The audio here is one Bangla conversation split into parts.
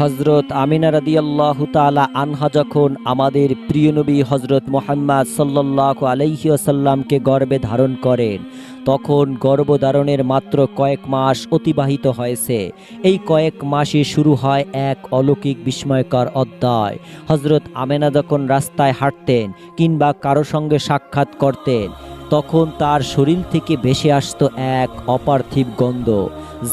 হজরত আমিনা রাদিয়াল্লাহ তালা আনহা যখন আমাদের প্রিয় নবী হজরত মোহাম্মদ সাল্লাহ আলাইসাল্লামকে গর্বে ধারণ করেন, তখন গর্ভধারণের মাত্র কয়েক মাস অতিবাহিত হয়েছে। এই কয়েক মাসে শুরু হয় এক অলৌকিক বিস্ময়কর অধ্যায়। হজরত আমেনা যখন রাস্তায় হাঁটতেন কিংবা কারও সঙ্গে সাক্ষাৎ করতেন, তখন তার শরীর থেকে ভেসে আসত এক অপার্থিব গন্ধ।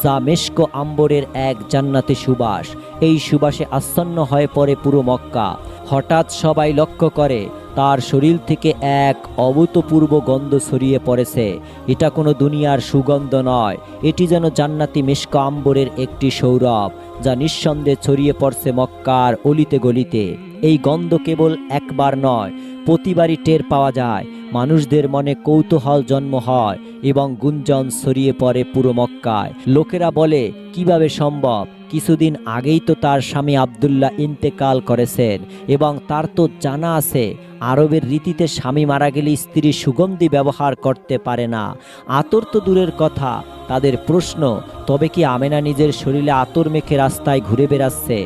যা মেশকো আম্বরের এক জান্নাতে সুবাস। এই সুবাসে আচ্ছন্ন হয়ে পড়ে পুরো মক্কা। হঠাৎ সবাই লক্ষ্য করে, তার শরীর থেকে এক অভূতপূর্ব গন্ধ ছড়িয়ে পড়েছে। এটা কোনো দুনিয়ার সুগন্ধ নয়। এটি যেন জান্নাতি মেশকো আম্বরের একটি সৌরভ, যা নিঃসন্দেহে ছড়িয়ে পড়ছে মক্কার অলিতে গলিতে। এই গন্ধ কেবল একবার নয়, প্রতিবারই টের পাওয়া যায়। মানুষদের মনে কৌতূহল জন্ম হয় এবং গুঞ্জন ছড়িয়ে পড়ে পুরো মক্কায়। লোকেরা বলে, কীভাবে সম্ভব? কিছুদিন আগেই তো তার স্বামী আবদুল্লাহ ইন্তেকাল করেছেন এবং তার তো জানা আছে, আরবের রীতিতে স্বামী মারা গেলে স্ত্রী সুগন্ধি ব্যবহার করতে পারে না। আতর তো দূরের কথা, তাদের প্রশ্ন, তবে কি আমেনা নিজের শরীরে আতর মেখে রাস্তায় ঘুরে বেড়াচ্ছে?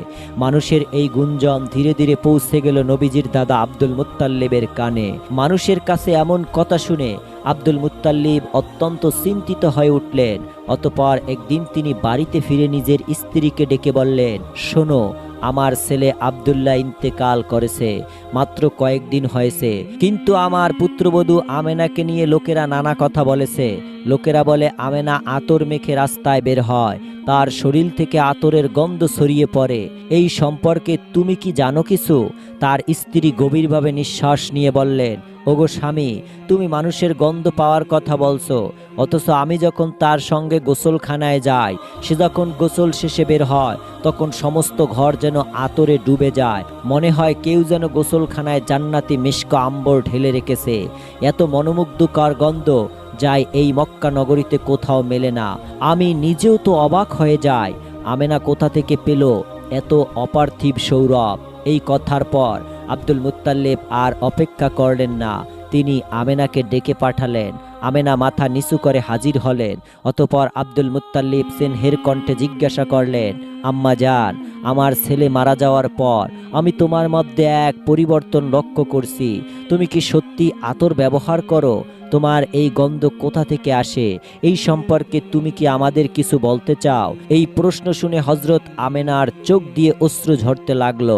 মানুষের এই গুঞ্জন ধীরে ধীরে পৌঁছে গেল নবীজির দাদা আব্দুল মুত্তাল্লিবের কানে। মানুষের কাছে এমন কথা শুনে আব্দুল মুতাল্লিব অত্যন্ত চিন্তিত হয়ে উঠলেন। অতপর একদিন তিনি বাড়িতে ফিরে নিজের স্ত্রীকে ডেকে বললেন, শোনো, আমার ছেলে আবদুল্লাহ ইন্তেকাল করেছে। মাত্র কয়েকদিন হয়েছে। কিন্তু আমার পুত্রবধূ আমেনাকে নিয়ে লোকেরা নানা কথা বলেছে। লোকেরা বলে, আমেনা আতর মেখে রাস্তায় বের হয়। তার শরীর থেকে আতরের গন্ধ ছড়িয়ে পড়ে। এই সম্পর্কে তুমি কি জানো কিছু? তার স্ত্রী গভীরভাবে নিঃশ্বাস নিয়ে বললেন, ওগো স্বামী, তুমি মানুষের গন্ধ পাওয়ার কথা বলছো। অথচ আমি যখন তার সঙ্গে গোসলখানায় যাই, সে যখন গোসল শেষে বের হয়, তখন সমস্ত ঘর যেন আতরে ডুবে যায়। মনে হয় কেউ যেন গোসলখানায় জান্নাতি মিষ্ক আম্বর ঢেলে রেখেছে। এত মনোমুগ্ধকর গন্ধ যায় এই মক্কা নগরীতে কোথাও মেলে না। আমি নিজেও তো অবাক হয়ে যাই। আমেনা কোথা থেকে পেল এত অপার্থিব সৌরভ? এই কথার পর আব্দুল মুতাল্লেব আর অপেক্ষা করলেন না। তিনি আমেনাকে ডেকে পাঠালেন। আমেনা মাথা নিচু করে হাজির হলেন, অতপর আব্দুল মুত্তাল্লিব সেনহের কণ্ঠে জিজ্ঞাসা করলেন, আম্মা যান আমার ছেলে মারা যাওয়ার পর আমি তোমার মধ্যে এক পরিবর্তন লক্ষ্য করছি। তুমি কি সত্যি আতর ব্যবহার করো? তোমার এই গন্ধ কোথা থেকে আসে? এই সম্পর্কে তুমি কি আমাদের কিছু বলতে চাও? এই প্রশ্ন শুনে হজরত আমেনার চোখ দিয়ে অশ্রু ঝরতে লাগল।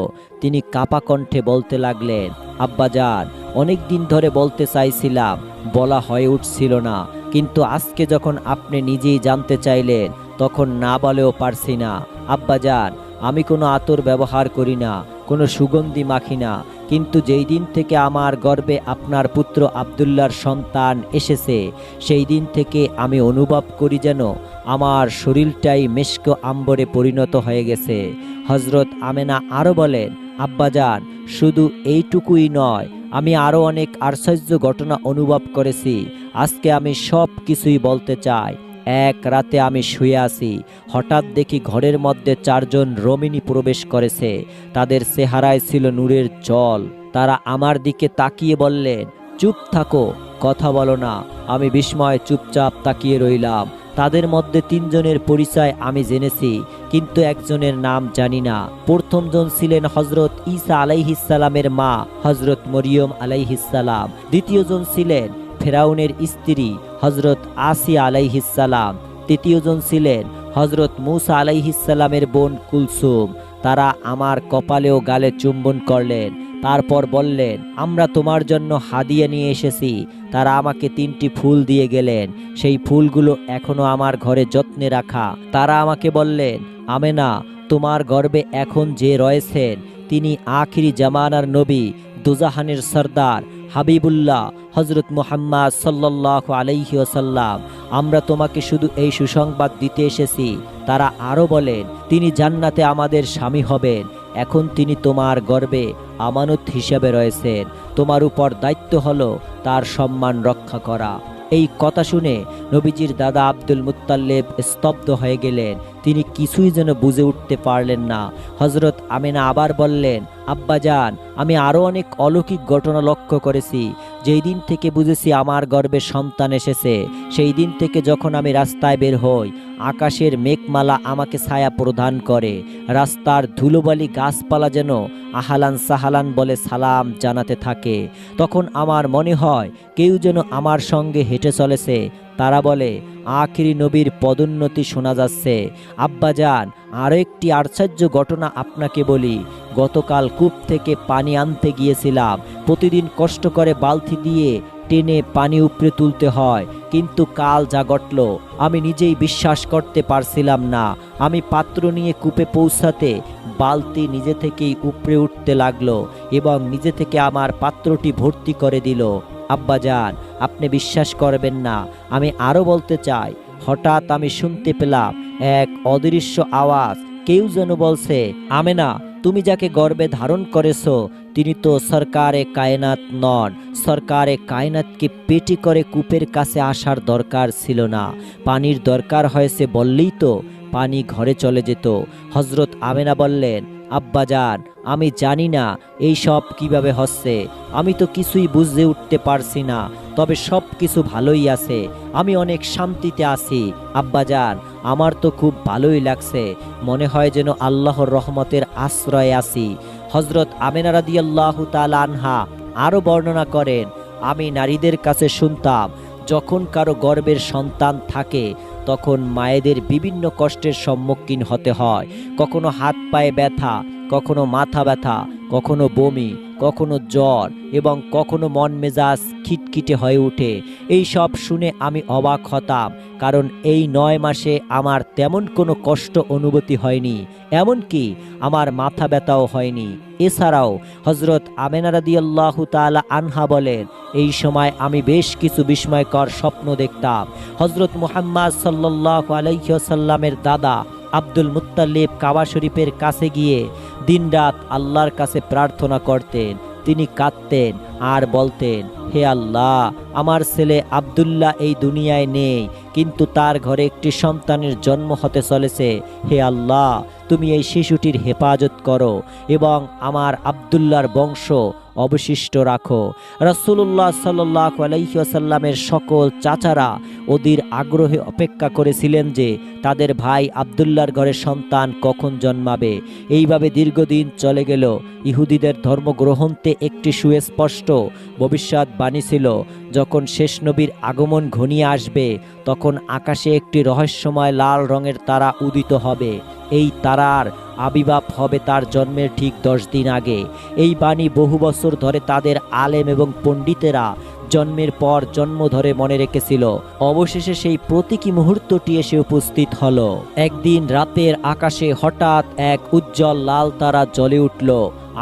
তিনি কাপা কণ্ঠে বলতে লাগলেন আব্বাজান অনেক দিন ধরে বলতে চাইছিলাম বলা হয়ে উঠছিল না। কিন্তু আজকে যখন আপনি নিজেই জানতে চাইলেন, তখন না বলেও পারছি না। আব্বাজান আমি কোনো আতর ব্যবহার করি না, কোনো সুগন্ধি মাখি না। কিন্তু যেই দিন থেকে আমার গর্বে আপনার পুত্র আবদুল্লার সন্তান এসেছে, সেই দিন থেকে আমি অনুভব করি যেন আমার শরীরটাই মেশক আম্বরে পরিণত হয়ে গেছে। হজরত আমেনা আরও বলেন আব্বাজান শুধু এইটুকুই নয়, আমি আরও অনেক আশ্চর্য ঘটনা অনুভব করেছি। আজকে আমি সব কিছুই বলতে চাই। এক রাতে আমি শুয়ে আছি, হঠাৎ দেখি ঘরের মধ্যে চারজন রমিনী প্রবেশ করেছে। তাদের চেহারায় ছিল নূরের জল। তারা আমার দিকে তাকিয়ে বললেন, চুপ থাকো, কথা বলো না। আমি বিস্ময় চুপচাপ তাকিয়ে রইলাম। তাদের মধ্যে তিনজনের পরিচয় আমি জেনেছি, কিন্তু একজনের নাম জানি না। প্রথমজন ছিলেন হজরত ঈসা আলাইহিসালামের মা হজরত মরিয়ম আলাইহিসালাম দ্বিতীয়জন ছিলেন ফেরাউনের স্ত্রী হজরত আসিয়া আলাইহিসালাম তৃতীয়জন ছিলেন হজরত মুসা আলাইহিসালামের বোন কুলসুম। তারা আমার কপালে ও গালে চুম্বন করলেন। তারপর বললেন, আমরা তোমার জন্য হাদিয়া নিয়ে এসেছি। তারা আমাকে তিনটি ফুল দিয়ে গেলেন। সেই ফুলগুলো এখনও আমার ঘরে যত্নে রাখা। তারা আমাকে বললেন, আমেনা, তোমার গর্বে এখন যে রয়েছেন, তিনি আখিরি জামানার নবী, দুজাহানের সর্দার, হাবিবুল্লাহ হজরত মোহাম্মদ সাল্লাহ আলাইহি ওসাল্লাম আমরা তোমাকে শুধু এই সুসংবাদ দিতে এসেছি। তারা আরও বলেন, তিনি জান্নাতে আমাদের স্বামী হবেন। এখন তিনি তোমার গর্বে আমানত হিসেবে রয়েছেন। তোমার উপর দায়িত্ব হলো তার সম্মান রক্ষা করা। এই কথা শুনে নবীজির দাদা আব্দুল মুতাল্লেব স্তব্ধ হয়ে গেলেন। তিনি কিছুই যেন বুঝে উঠতে পারলেন না। হজরত আমিনা আবার বললেন, আব্বাজান, আমি আরও অনেক অলৌকিক ঘটনা লক্ষ্য করেছি। যেই দিন থেকে বুঝেছি আমার গর্বে সন্তান এসেছে, সেই দিন থেকে যখন আমি রাস্তায় বের হই, আকাশের মেঘমালা আমাকে ছায়া প্রদান করে। রাস্তার ধুলোবালি গাছপালা যেন আহালান সাহালান বলে সালাম জানাতে থাকে। তখন আমার মনে হয়, কেউ যেন আমার সঙ্গে হেঁটে চলেছে। তারা বলে, আখিরি নবীর পদোন্নতি শোনা যাচ্ছে। আব্বাজান আরও একটি আশ্চর্য ঘটনা আপনাকে বলি। গতকাল কূপ থেকে পানি আনতে গিয়েছিলাম। প্রতিদিন কষ্ট করে বালতি দিয়ে টেনে পানি উপরে তুলতে হয়। কিন্তু কাল যা ঘটল, আমি নিজেই বিশ্বাস করতে পারছিলাম না। আমি পাত্র নিয়ে কূপে পৌঁছাতে বালতি নিজে থেকেই উপরে উঠতে লাগল এবং নিজে থেকে আমার পাত্রটি ভর্তি করে দিল। আব্বাজান আপনি বিশ্বাস করবেন না। আমি আরও বলতে চাই, হঠাৎ আমি শুনতে পেলাম এক অদৃশ্য আওয়াজ। কেউ যেন বলছে, আমেনা, তুমি যাকে গর্বে ধারণ করেছ, তিনি তো সরকারে কায়নাত নন। সরকারে কায়নাতকে পেটি করে কূপের কাছে আসার দরকার ছিল না। পানির দরকার হয়েছে বললেই তো পানি ঘরে চলে যেত। হজরত আমেনা বললেন, আব্বাজান, আমি জানি না এই সব কীভাবে হচ্ছে। আমি তো কিছুই বুঝতে উঠতে পারছি না, তবে সব কিছু ভালোই আছে। আমি অনেক শান্তিতে আছি। আব্বাজান আমার তো খুব ভালোই লাগছে। মনে হয় যেন আল্লাহর রহমতের আশ্রয়ে আছি। হজরত আমেনা রাদিয়াল্লাহু তাআলা আনহা আরও বর্ণনা করেন, আমি নারীদের কাছে শুনতাম, যখন কারও গর্বের সন্তান থাকে, তখন মায়েদের বিভিন্ন কষ্টের সম্মুখীন হতে হয়। কখনো হাত পায়ে ব্যথা, কখনো মাথা ব্যথা, কখনো বমি কখনো জ্বর এবং কখনো মন মেজাজ খিটখিটে হয়ে ওঠে। এই সব শুনে আমি অবাক হতাম, কারণ এই নয় মাসে আমার তেমন কোনো কষ্ট অনুভূতি হয়নি, এমনকি আমার মাথা ব্যথাও হয়নি। এছাড়াও হজরত আমেনারাদিয়াল্লাহু তাআলা আনহা বলেন, এই সময় আমি বেশ কিছু বিস্ময়কর স্বপ্ন দেখতাম। হজরত মুহাম্মদ সাল্লাহ আলাইসাল্লামের দাদা আব্দুল মুত্তালিব কাবা শরীফের কাছে গিয়ে দিনরাত আল্লাহর কাছে প্রার্থনা করতেন। তিনি কাঁদতেন আর বলতেন, হে আল্লাহ, আমার ছেলে আবদুল্লাহ এই দুনিয়ায় নেই, কিন্তু তার ঘরে একটি সন্তানের জন্ম হতে চলেছে। হে আল্লাহ তুমি এই শিশুটির হেফাজত করো এবং আমার আব্দুল্লাহর বংশ অবশিষ্ট রাখো। রসুল্লাহ সাল্লাহ আলাইসাল্লামের সকল চাচারা ওদের আগ্রহে অপেক্ষা করেছিলেন যে তাদের ভাই আবদুল্লার ঘরে সন্তান কখন জন্মাবে। এইভাবে দীর্ঘদিন চলে গেল। ইহুদিদের ধর্মগ্রহণতে একটি সুস্পষ্ট ভবিষ্যৎবাণী ছিল, যখন শেষ নবীর আগমন ঘনিয়ে আসবে, তখন আকাশে একটি রহস্যময় লাল রঙের তারা উদিত হবে। এই তারার আবির্ভাব হবে তার জন্মের ঠিক দশ দিন আগে। এই বাণী বহু বছর ধরে তাদের আলেম এবং পণ্ডিতেরা জন্মের পর জন্ম ধরে মনে রেখেছিল। অবশেষে সেই প্রতীকী মুহূর্তটি এসে উপস্থিত হল। একদিন রাতের আকাশে হঠাৎ এক উজ্জ্বল লাল তারা জ্বলে উঠল।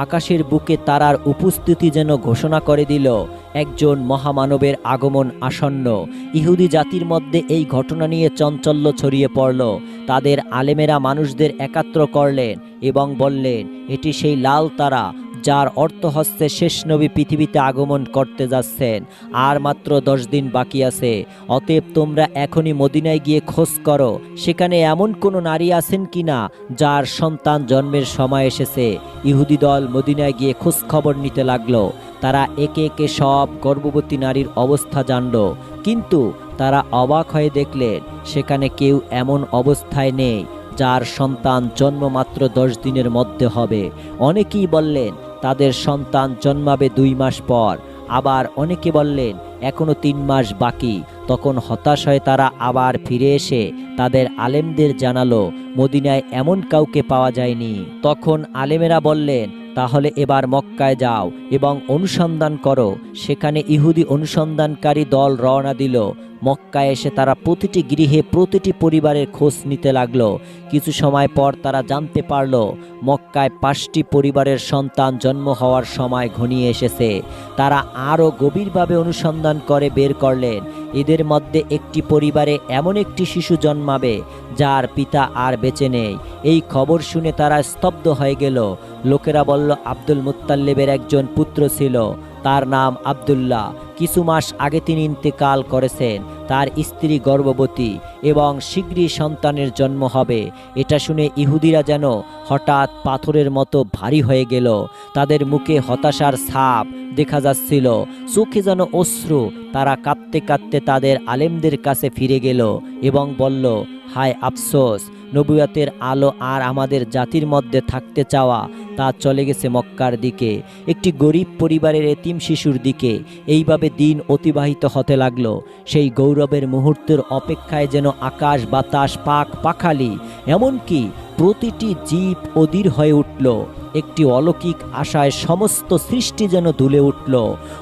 আকাশের বুকে তারার উপস্থিতি যেন ঘোষণা করে দিল, একজন মহামানবের আগমন আসন্ন। ইহুদি জাতির মধ্যে এই ঘটনা নিয়ে চঞ্চল্য ছড়িয়ে পড়ল। তাদের আলেমেরা মানুষদের একাত্র করলেন এবং বললেন, এটি সেই লাল তারা যার অর্থ হচ্ছে শেষ নবী পৃথিবীতে আগমন করতে যাচ্ছেন। আর মাত্র দশ দিন বাকি আছে। অতএব তোমরা এখনই মদিনায় গিয়ে খোঁজ করো, সেখানে এমন কোনো নারী আছেন কি না যার সন্তান জন্মের সময় এসেছে। ইহুদি দল মদিনায় গিয়ে খোঁজ খবর নিতে লাগল। তারা একে একে সব গর্ভবতী নারীর অবস্থা জানল। কিন্তু তারা অবাক হয়ে দেখলেন, সেখানে কেউ এমন অবস্থায় নেই, যার সন্তান জন্ম মাত্র দশ দিনের মধ্যে হবে। অনেকেই বললেন তাদের সন্তান জন্মাবে দুই মাস পর। আবার অনেকে বললেন, এখনও তিন মাস বাকি। তখন হতাশ হয়ে তারা আবার ফিরে এসে তাদের আলেমদের জানালো, মদিনায় এমন কাউকে পাওয়া যায়নি। তখন আলেমেরা বললেন, তাহলে এবার মক্কায় যাও এবং অনুসন্ধান করো। সেখানে ইহুদি অনুসন্ধানকারী দল রওনা দিল। মক্কায় এসে তারা প্রতিটি গৃহে প্রতিটি পরিবারের খোঁজ নিতে লাগল। কিছু সময় পর তারা জানতে পারল, মক্কায় পাঁচটি পরিবারের সন্তান জন্ম হওয়ার সময় ঘনিয়ে এসেছে। তারা আরও গভীরভাবে অনুসন্ধান করে বের করলেন। এদের মধ্যে একটি পরিবারে এমন একটি শিশু জন্মাবে, যার পিতা আর বেঁচে নেই। এই খবর শুনে তারা স্তব্ধ হয়ে গেল। লোকেরা বলল, আব্দুল মুত্তাল্লিবের একজন পুত্র ছিল। তার নাম আব্দুল্লাহ। কিছু মাস আগে তিনি ইন্তেকাল করেছেন। তার স্ত্রী গর্ভবতী এবং শীঘ্রই সন্তানের জন্ম হবে। এটা শুনে ইহুদিরা যেন হঠাৎ পাথরের মতো ভারী হয়ে গেল। তাদের মুখে হতাশার ছাপ দেখা যাচ্ছিল। চোখে যেন অশ্রু। তারা কাঁদতে কাঁদতে তাদের আলেমদের কাছে ফিরে গেল এবং বলল, হায় আফসোস নবুয়াতের আলো আর আমাদের জাতির মধ্যে থাকতে চাওয়া তা চলে গেছে মক্কার দিকে। একটি গরিব পরিবারের এতিম শিশুর দিকে এইভাবে দিন অতিবাহিত হতে লাগল। সেই গৌরবের মুহূর্তের অপেক্ষায় যেন আকাশ, বাতাস, পাক, পাখালি এমনকি প্রতিটি জীব অধীর হয়ে উঠল। একটি অলৌকিক আশায় সমস্ত সৃষ্টি যেন দুলে উঠল।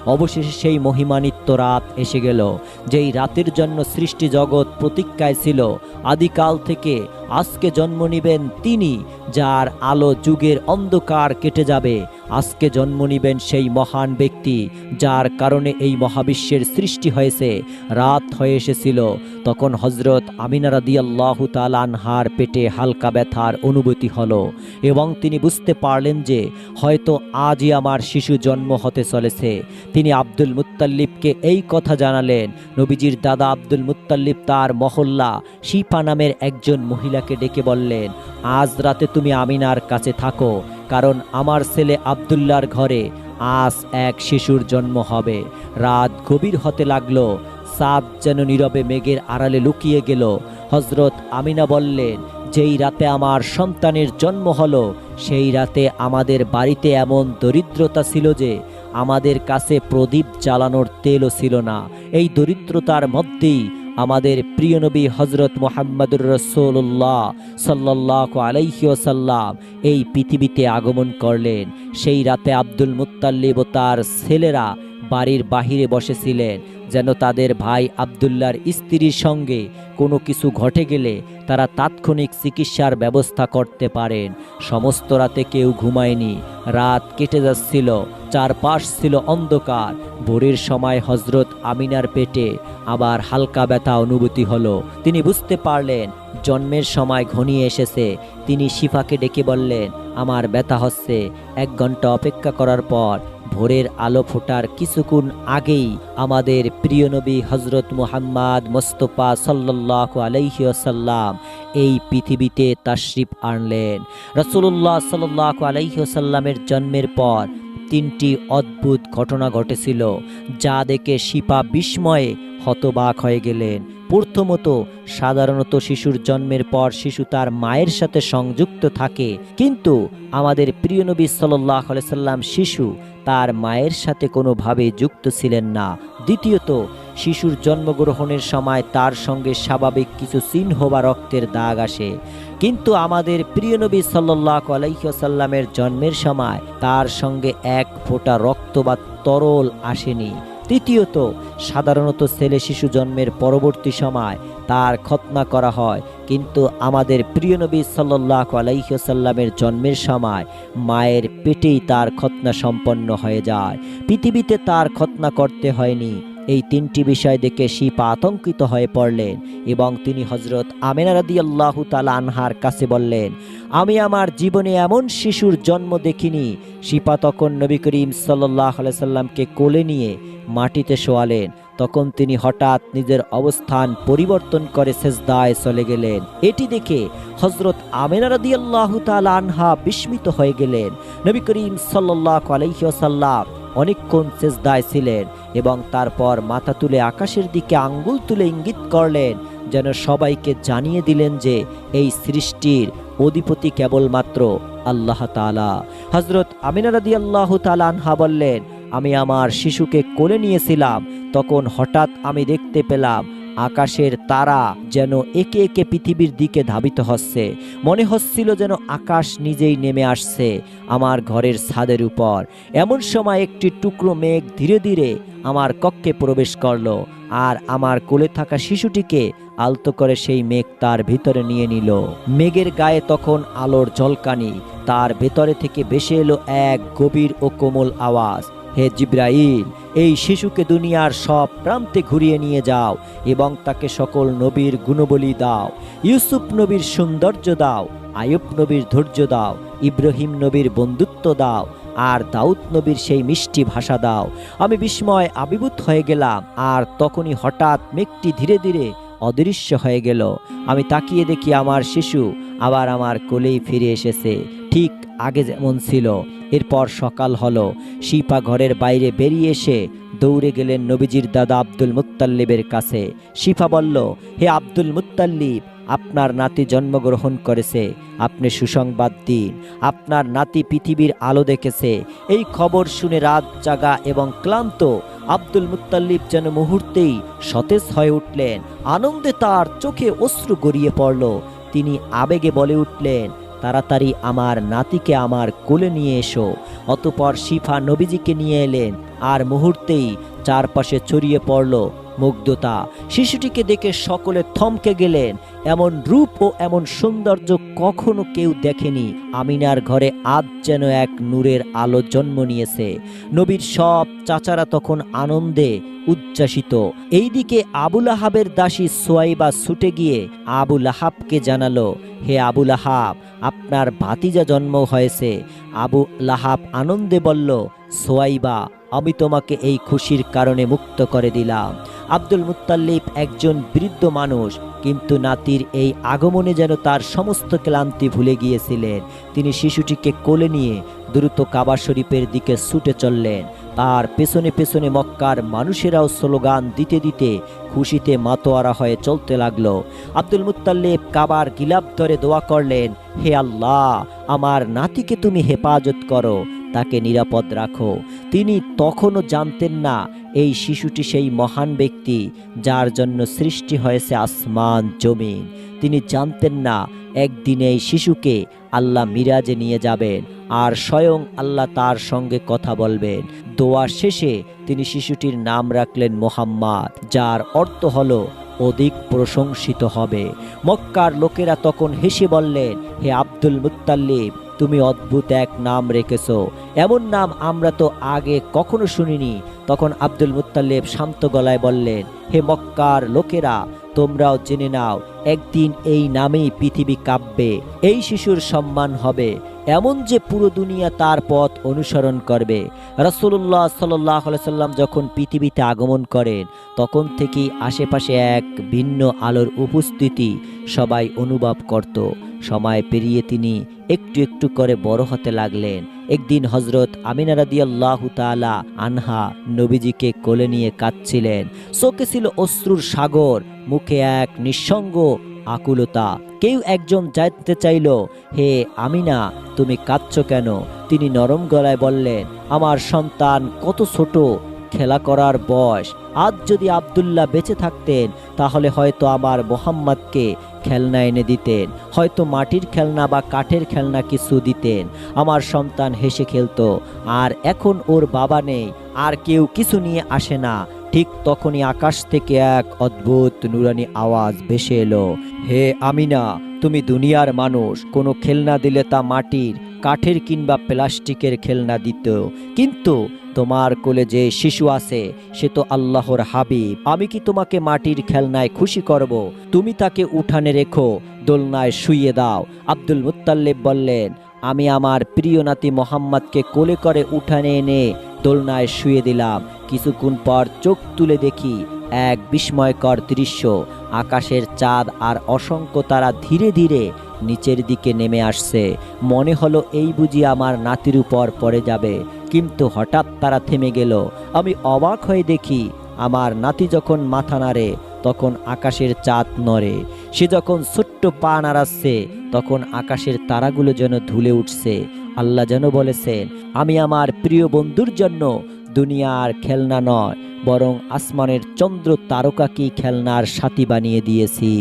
অবশেষে সেই মহিমানিত্য রাত এসে গেল, যেই রাতের জন্য সৃষ্টি জগৎ প্রতীক্ষায় ছিল। আদিকাল থেকে আজকে জন্ম নিবেন তিনি, যার আলো যুগের অন্ধকার কেটে যাবে। আজকে জন্ম নিবেন সেই মহান ব্যক্তি, যার কারণে এই মহাবিশ্বের সৃষ্টি হয়েছে। রাত হয়ে এসেছিল। তখন হজরত আমিনা রাদিয়াল্লাহু তাআলা আনহার পেটে হালকা ব্যথার অনুভূতি হলো এবং তিনি বুঝতে পারলেন যে, হয়তো আজই আমার শিশু জন্ম হতে চলেছে। তিনি আব্দুল মুত্তাল্লিবকে এই কথা জানালেন, নবীজির দাদা আব্দুল মুত্তাল্লিব তার মহল্লা শিপা নামের একজন মহিলাকে ডেকে বললেন, আজ রাতে তুমি আমিনার কাছে থাকো। কারণ আমার ছেলে আবদুল্লার ঘরে আজ এক শিশুর জন্ম হবে। রাত গভীর হতে লাগল সাদ যেন নীরবে মেঘের আড়ালে লুকিয়ে গেল। হজরত আমিনা বললেন, যেই রাতে আমার সন্তানের জন্ম হলো, সেই রাতে আমাদের বাড়িতে এমন দরিদ্রতা ছিল যে, আমাদের কাছে প্রদীপ জ্বালানোর তেলও ছিল না। এই দরিদ্রতার মধ্যেই আমাদের প্রিয় নবী হজরত মোহাম্মদুর রসোল্লাহ সাল্লাহ আলাইহিওসাল্লাম এই পৃথিবীতে আগমন করলেন। সেই রাতে আব্দুল মুতাল্লিব ও তার ছেলেরা বাড়ির বাহিরে বসেছিলেন, যেন তাদের ভাই আবদুল্লার স্ত্রীর সঙ্গে কোনো কিছু ঘটে গেলে তারা তাৎক্ষণিক চিকিৎসার ব্যবস্থা করতে পারেন। সমস্ত রাতে কেউ ঘুমায়নি, রাত কেটে যাচ্ছিল, চারপাশ ছিল অন্ধকার। ভোরের সময় হজরত আমিনার পেটে আবার হালকা ব্যথা অনুভূতি হলো। তিনি বুঝতে পারলেন, জন্মের সময় ঘনিয়ে এসেছে। তিনি শিফাকে ডেকে বললেন, আমার ব্যথা হচ্ছে। এক ঘণ্টা অপেক্ষা করার পর ভোরের আলো ফোটার কিছুক্ষণ আগেই আমাদের প্রিয় নবী হজরত মুহাম্মদ মোস্তফা সাল্লাহ আলাইসাল্লাম এই পৃথিবীতে তাশরিফ আনলেন। রসুল্লাহ সাল্লাহ আলাইসাল্লামের জন্মের পর তিনটি অদ্ভুত ঘটনা ঘটেছিল, যা দেখে শিপা বিস্ময়ে হতবাক হয়ে গেলেন। প্রথমত সাধারণত শিশুর জন্মের পর শিশু তার মায়ের সাথে সংযুক্ত থাকে। কিন্তু আমাদের প্রিয় নবী সাল্লাহ সাল্লাম শিশু তার মায়ের সাথে কোনোভাবে যুক্ত ছিলেন না। দ্বিতীয়ত, শিশুর জন্মগ্রহণের সময় তার সঙ্গে স্বাভাবিক কিছু চিহ্ন বা রক্তের দাগ আসে। কিন্তু আমাদের প্রিয় নবী সাল্লাহ আলাইসাল্লামের জন্মের সময় তার সঙ্গে এক ফোঁটা রক্ত বা তরল আসেনি। তৃতীয়ত, সাধারণত ছেলে শিশু জন্মের পরবর্তী সময় তার খতনা করা হয়। কিন্তু আমাদের প্রিয় নবী সাল্লাহ আলাইসাল্লামের জন্মের সময় মায়ের পেটেই তার খতনা সম্পন্ন হয়ে যায়। পৃথিবীতে তার খতনা করতে হয়নি। এই তিনটি বিষয় দেখে শিপা আতঙ্কিত হয়ে পড়লেন এবং তিনি হজরত আমেনা রাদি আল্লাহ আনহার কাছে বললেন, আমি আমার জীবনে এমন শিশুর জন্ম দেখিনি। শিপা তখন নবী করিম সাল্লাহ সাল্লামকে কোলে নিয়ে মাটিতে শোয়ালেন। তখন তিনি হঠাৎ নিজের অবস্থান পরিবর্তন করে সেজদায় চলে গেলেন। এটি দেখে হজরত আমেনা রাদি আল্লাহ তালা আনহা বিস্মিত হয়ে গেলেন। নবী করিম সাল্লাহ আলহিসাল্লাম অনেকক্ষণ সেজদায় ছিলেন এবং তারপর মাথা তুলে আকাশের দিকে আঙ্গুল তুলে ইঙ্গিত করলেন, যেন সবাইকে জানিয়ে দিলেন যে এই সৃষ্টির অধিপতি কেবলমাত্র আল্লাহ তালা হজরত আমিনারাদি আল্লাহ তালানহা বললেন, আমি আমার শিশুকে কোলে নিয়েছিলাম, তখন হঠাৎ আমি দেখতে পেলাম আকাশের তারা যেন একে একে পৃথিবীর দিকে ধাবিত হচ্ছে। মনে হচ্ছিল যেন আকাশ নিজেই নেমে আসছে আমার ঘরের ছাদের উপর। এমন সময় একটি টুকরো মেঘ ধীরে ধীরে আমার কক্ষে প্রবেশ করল আর আমার কোলে থাকা শিশুটিকে আলতো করে সেই মেঘ তার ভিতরে নিয়ে নিল। মেঘের গায়ে তখন আলোর ঝলকানি, তার ভেতরে থেকে ভেসে এলো এক গভীর ও কোমল আওয়াজ। হে জিব্রাইল, এই শিশুকে দুনিয়ার সব প্রান্তে ঘুরিয়ে নিয়ে যাও এবং তাকে সকল নবীর গুণবলী দাও। ইউসুফ নবীর সৌন্দর্য দাও, আয়ুব নবীর ধৈর্য দাও, ইব্রাহিম নবীর বন্ধুত্ব দাও, আর দাউদ নবীর সেই মিষ্টি ভাষা দাও। আমি বিস্ময় আবিভূত হয়ে গেলাম, আর তখনই হঠাৎ মেঘটি ধীরে ধীরে অদৃশ্য হয়ে গেল। আমি তাকিয়ে দেখি আমার শিশু আবার আমার কোলেই ফিরে এসেছে। ঠিক আগে যেমন ছিল, এরপর সকাল হলো। শিপা ঘরের বাইরে বেরিয়ে এসে দৌড়ে গেলেন নবীজির দাদা আব্দুল মুত্তাল্লিবের কাছে। শিফা বলল, হে আব্দুল মুত্তাল্লিব, আপনার নাতি জন্মগ্রহণ করেছে। আপনি সুসংবাদ দিন। আপনার নাতি পৃথিবীর আলো দেখেছে। এই খবর শুনে রাত জাগা এবং ক্লান্ত আব্দুল মুত্তাল্লিব যেন মুহূর্তেই সতেজ হয়ে উঠলেন। আনন্দে তার চোখে অশ্রু গড়িয়ে পড়ল। তিনি আবেগে বলে উঠলেন তাড়াতাড়ি আমার নাতিকে আমার কোলে নিয়ে এসো। অতপর শিফা নবীজিকে নিয়ে এলেন। আর মুহূর্তেই চারপাশে ছড়িয়ে পড়ল। মুগ্ধতা। শিশুটিকে দেখে সকলে থমকে গেলেন। এমন রূপ ও এমন সৌন্দর্য কখনো কেউ দেখেনি। আমিনার ঘরে আজ যেন এক নূরের আলো জন্ম নিয়েছে। নবীর সব চাচারা তখন আনন্দে উচ্ছ্বাসিত। এইদিকে আবুল আহাবের দাসী সোয়াইবা ছুটে গিয়ে আবুল আহাবকে জানালো, হে আবুল আহাব, আপনার ভাতিজা জন্ম হয়েছে। আবু লাহাব আনন্দে বলল, সোয়াইবা আমি তোমাকে এই খুশির কারণে মুক্ত করে দিলাম। আব্দুল মুত্তাল্লিব একজন বৃদ্ধ মানুষ, কিন্তু নাতির এই আগমনে যেন তার সমস্ত ক্লান্তি ভুলে গিয়েছিলেন। তিনি শিশুটিকে কোলে নিয়ে দ্রুত কাবা শরীফের দিকে ছুটে চললেন। তার পেছনে পেছনে মক্কার মানুষেরাও স্লোগান দিতে দিতে খুশিতে মাতোয়ারা হয়ে চলতে লাগল। আব্দুল মুত্তাল্লিব কাবার গিলাপ ধরে দোয়া করলেন, হে আল্লাহ, আমার নাতিকে তুমি হেফাজত করো, তাকে নিরাপদ রাখো। তিনি তখনও জানতেন না এই শিশুটি সেই মহান ব্যক্তি যার জন্য সৃষ্টি হয়েছে আসমান, জমিন। তিনি জানতেন না একদিন এই শিশুকে আল্লাহ মিরাজে নিয়ে যাবেন আর স্বয়ং আল্লাহ তার সঙ্গে কথা বলবেন। দোয়া শেষে তিনি শিশুটির নাম রাখলেন মোহাম্মদ, যার অর্থ হলো অধিক প্রশংসিত হবে। মক্কার লোকেরা তখন হেসে বললেন, হে আব্দুল মুত্তাল্লিব তুমি অদ্ভুত এক নাম রেখেছো। এমন নাম আমরা তো আগে কখনো শুনিনি। তখন আব্দুল মুতাল্লেব শান্ত গলায় বললেন, হে মক্কার লোকেরা, তোমরাও জেনে নাও, একদিন এই নামেই পৃথিবী কাঁপবে, এই শিশুর সম্মান হবে। এমন যে পুরো দুনিয়া তার পথ অনুসরণ করবে। রাসূলুল্লাহ সাল্লাহ সাল্লাম যখন পৃথিবীতে আগমন করেন, তখন থেকেই আশেপাশে এক ভিন্ন আলোর উপস্থিতি সবাই অনুভব করত। সময় পেরিয়ে তিনি একটু একটু করে বড় হতে লাগলেন। একদিন হজরত আমিনা রাদিয়াল্লাহু তাআলা আনহা নবীজিকে কোলে নিয়ে কাঁদছিলেন। চোখে ছিল অশ্রুর সাগর, মুখে এক নিঃসঙ্গ আকুলতা। কেউ একজন যাইতে চাইল, হে আমিনা, তুমি কাঁদছ কেন? তিনি নরম গলায় বললেন, আমার সন্তান কত ছোট, খেলা করার বয়স। আজ যদি আব্দুল্লাহ বেঁচে থাকতেন, তাহলে হয়তো আমার মোহাম্মদকে খেলনা এনে দিতেন, হয়তো মাটির খেলনা বা কাঠের খেলনা কিছু দিতেন। আমার সন্তান হেসে খেলতো, আর এখন ওর বাবা নেই, আর কেউ কিছু নিয়ে আসে না। ঠিক তখনই আকাশ থেকে এক অদ্ভুত নুরানি আওয়াজ ভেসে এলো। হে আমিনা, তুমি দুনিয়ার মানুষ, কোনো খেলনা দিলে তা মাটির, কাঠের কিংবা প্লাস্টিকের খেলনা দিত। কিন্তু তোমার কোলে যে শিশু আছে, সে তো আল্লাহর হাবিব। আমি কি তোমাকে মাটির খেলনায় খুশি করব? তুমি তাকে উঠানে রেখো, দোলনায় শুইয়ে দাও। আব্দুল মুত্তাল্লিব বললেন, আমি আমার প্রিয় নাতি মোহাম্মদকে কোলে করে উঠানে এনে দোলনায় শুয়ে দিলাম। কিছুক্ষণ পর চোখ তুলে দেখি এক বিস্ময়কর দৃশ্য। আকাশের চাঁদ আর অসংখ্য তারা ধীরে ধীরে নিচের দিকে নেমে আসছে। মনে হলো এই বুঝি আমার নাতির উপর পড়ে যাবে। কিন্তু হঠাৎ তারা থেমে গেল। আমি অবাক হয়ে দেখি আমার নাতি যখন মাথা নাড়ে, তখন আকাশের চাঁদ নড়ে। সে যখন ছোট্ট পা নাড়াচ্ছে, তখন আকাশের তারাগুলো যেন ধুলে উঠছে। আল্লাহ যেন বলেছেন, আমি আমার প্রিয় বন্ধুর জন্য দুনিয়ার খেলনা নয়, বরং আসমানের চন্দ্র তারকাকেই খেলনার সাথী বানিয়ে দিয়েছি।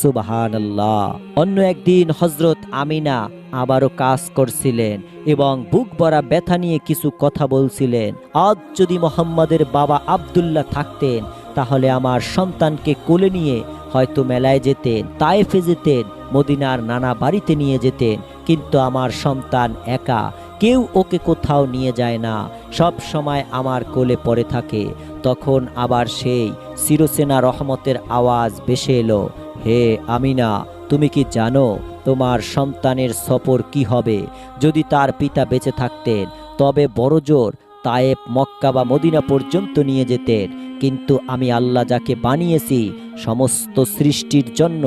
সুবাহান আল্লাহ অন্য একদিন হজরত আমিনা আবারও কাজ করছিলেন এবং বুক ভরা ব্যথা নিয়ে কিছু কথা বলছিলেন। আজ যদি মোহাম্মদের বাবা আবদুল্লাহ থাকতেন, তাহলে আমার সন্তানকে কোলে নিয়ে হয়তো মেলায় যেতেন তায়েফে যেতেন, মদিনার নানা বাড়িতে নিয়ে যেতেন কিন্তু আমার সন্তান একা। কেউ ওকে কোথাও নিয়ে যায় না। সব সময় আমার কোলে পড়ে থাকে। তখন আবার সেই সিরোসেনা রহমতের আওয়াজ বেসে এলো, হে আমিনা, তুমি কি জানো তোমার সন্তানের সফর কি হবে? যদি তার পিতা বেঁচে থাকতেন, তবে বড় জোর তায়েব মক্কা বা মদিনা পর্যন্ত নিয়ে যেতেন। কিন্তু আমি আল্লাহ যাকে বানিয়েছি, সমস্ত সৃষ্টির জন্য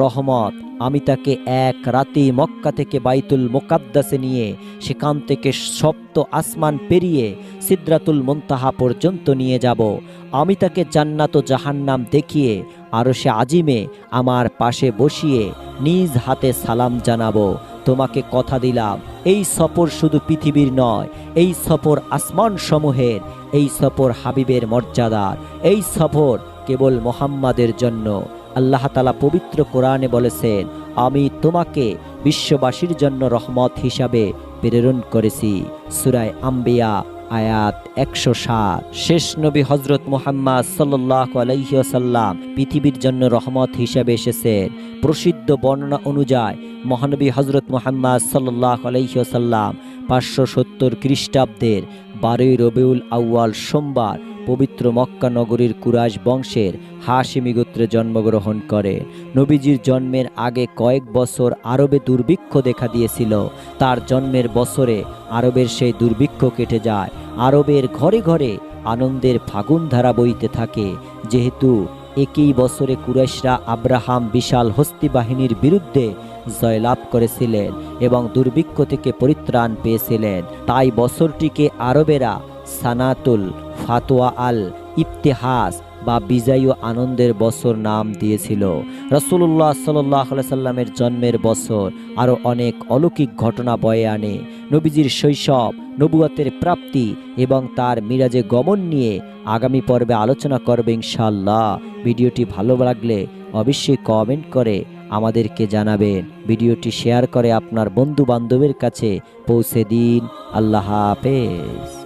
রহমত। আমি তাকে এক রাতে মক্কা থেকে বাইতুল মোকাদ্দাসে নিয়ে, সেখান থেকে সপ্ত আসমান পেরিয়ে সিদ্রাতুল মুনতাহা পর্যন্ত নিয়ে যাব। আমি তাকে জান্নাত ও জাহান্নাম দেখিয়ে আরও সে আজিমে আমার পাশে বসিয়ে নিজ হাতে সালাম জানাব। তোমাকে কথা দিলাম। এই সফর শুধু পৃথিবীর নয়, এই সফর আসমান সমূহের এই সফর হাবিবের মর্যাদার, এই সফর কেবল মোহাম্মাদের জন্য। আল্লাহ তালা পবিত্র কোরআনে বলেছেন, আমি তোমাকে বিশ্ববাসীর জন্য রহমত হিসাবে প্রেরণ করেছি। সুরায় আম্বিয়া আয়াত একশো সাত। শেষ নবী হজরত মোহাম্মদ সাল্লাহ আলাইসাল্লাম পৃথিবীর জন্য রহমত হিসাবে এসেছেন প্রসিদ্ধ বর্ণনা অনুযায়ী মহানবী হজরত মোহাম্মদ সাল্লাহ আলাইসাল্লাম পাঁচশো সত্তর খ্রিস্টাব্দের বারোই রবিউল আউয়াল সোমবার পবিত্র মক্কা নগরীর কুরাশ বংশের হাশিমি গোত্রে জন্মগ্রহণ করে। নবীজির জন্মের আগে কয়েক বছর আরবে দুর্ভিক্ষ দেখা দিয়েছিল। তার জন্মের বছরে আরবের সেই দুর্ভিক্ষ কেটে যায়। আরবের ঘরে ঘরে আনন্দের ফাগুন ধারা বইতে থাকে। যেহেতু একই বছরে কুরাইশরা আব্রাহাম বিশাল হস্তি বাহিনীর বিরুদ্ধে জয়লাভ করেছিলেন এবং দুর্ভিক্ষ থেকে পরিত্রাণ পেয়েছিলেন, তাই বছরটিকে আরবেরা সানাতুল ফাতোয়া আল ইফতেহাস বা বিজয়ী আনন্দের বছর নাম দিয়েছিল। রসুল্লাহ সাল্লাহ সাল্লামের জন্মের বছর আরও অনেক অলৌকিক ঘটনা বয়ে আনে। নবীজির শৈশব, নবুয়াতের প্রাপ্তি এবং তার মিরাজে গমন নিয়ে আগামী পর্বে আলোচনা করবে ইনশাল্লাহ ভিডিওটি ভালো লাগলে অবশ্যই কমেন্ট করে আমাদেরকে জানাবেন। ভিডিওটি শেয়ার করে আপনার বন্ধু বান্ধবের কাছে পৌঁছে দিন। আল্লাহ হাফেজ।